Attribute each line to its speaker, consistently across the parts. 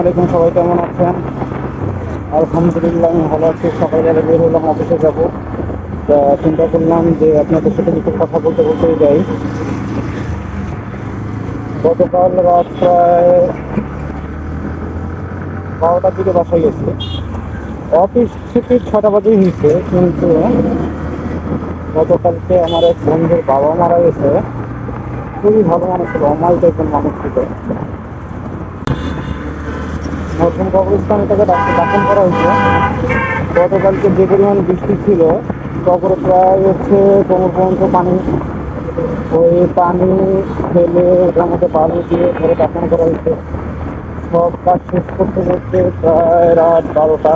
Speaker 1: আলাইকুম, সবাই কেমন আছেন? আলহামদুলিল্লাহ আমি ভালো আছি। সকালবেলা বের হলাম, অফিসে যাব। তা চিন্তা করলাম যে আপনাদের সাথে কিছু কথা বলতে বলতেই যাই। গতকাল রাত প্রায় বারোটার দিকে বাসায় গেছি। অফিস থেকে ছটা বাজে হয়েছে, কিন্তু গতকালকে আমার এক বন্ধুর বাবা মারা গেছে। খুবই ভালো মানুষ ছিল, অমায়িক একজন মানুষ ছিল। নতুন কবরস্থানে তাকে দাফন করা হয়েছে। গতকালকে যে পরিমাণ বৃষ্টি ছিল, কবরে প্রায় হচ্ছে কোমর পর্যন্ত পানি। ওই পানি ফেলে ওটার মধ্যে বালু দিয়ে ধরে দাফন করা হয়েছে। সব কাজ শেষ করতে করতে প্রায় রাত বারোটা।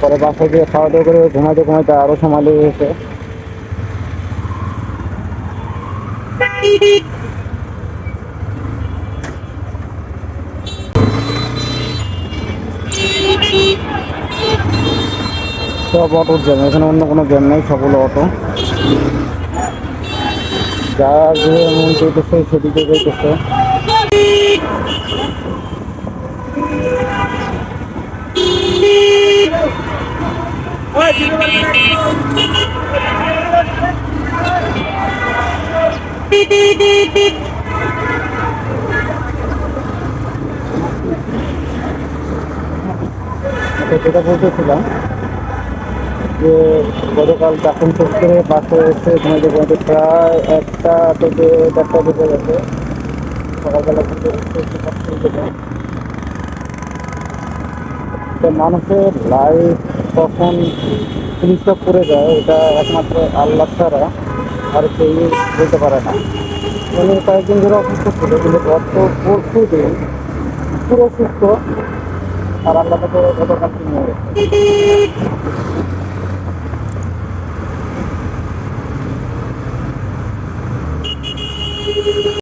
Speaker 1: পরে বাসায় গিয়ে খাওয়া দাওয়া করে ঘুমাইতে ঘুমাইতে আরও সময় লেগে গেছে। সব অটোর জ্যাম এখানে অন্য কোনো জ্যাম নেই, সবগুলো অটো মন সেদিকে যাইতেছে যেটা বলতেছিলাম যে গতকাল শেষ করে বাসে এসে ঘুমাইতে ঘুমাইতে প্রায় একটা থেকে দেড়টা বেজে গেছে। সকালবেলা কিন্তু উঠতে একটু কষ্ট। তো মানুষের লাইফ কখন ফিনিশঅপ করে যায়, এটা একমাত্র আল্লাহ ছাড়া আর কেউ বলতে পারে না। উনি কয়েকদিন ধরে অসুস্থ ছিল, কিন্তু গত পরশু দিন, পুরো সুস্থ, আর আল্লাহ তাকে গতকাল নিয়ে গেছে